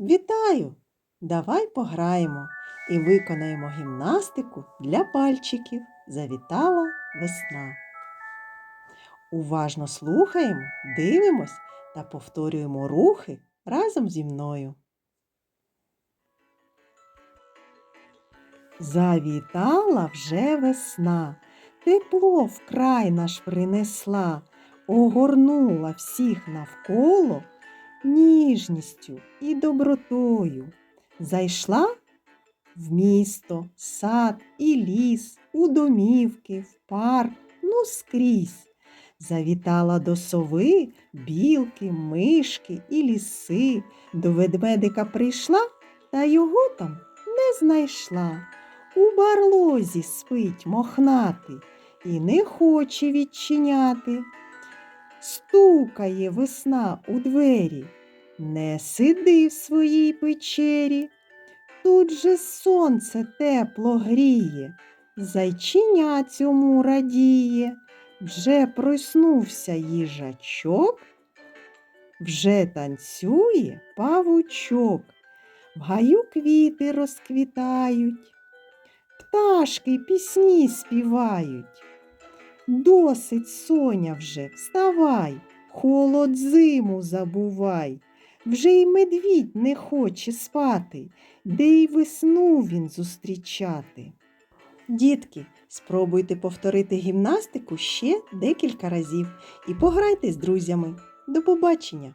Вітаю! Давай пограємо і виконаємо гімнастику для пальчиків. Завітала весна. Уважно слухаємо, дивимось та повторюємо рухи разом зі мною. Завітала вже весна, тепло в край наш принесла, огорнула всіх навколо ніжністю і добротою. Зайшла в місто, сад і ліс, у домівки, в парк, ну скрізь. Завітала до сови, білки, мишки і ліси. До ведмедика прийшла, та його там не знайшла. У барлозі спить мохнатий і не хоче відчиняти. Стукає весна у двері, не сиди в своїй печері. Тут же сонце тепло гріє, зайчиня цьому радіє. Вже проснувся їжачок, вже танцює павучок, в гаю квіти розквітають, пташки пісні співають. Досить, соня, вже, вставай, холод зиму забувай. Вже й медвідь не хоче спати, де й весну він зустрічати. Дітки, спробуйте повторити гімнастику ще декілька разів і пограйте з друзями. До побачення!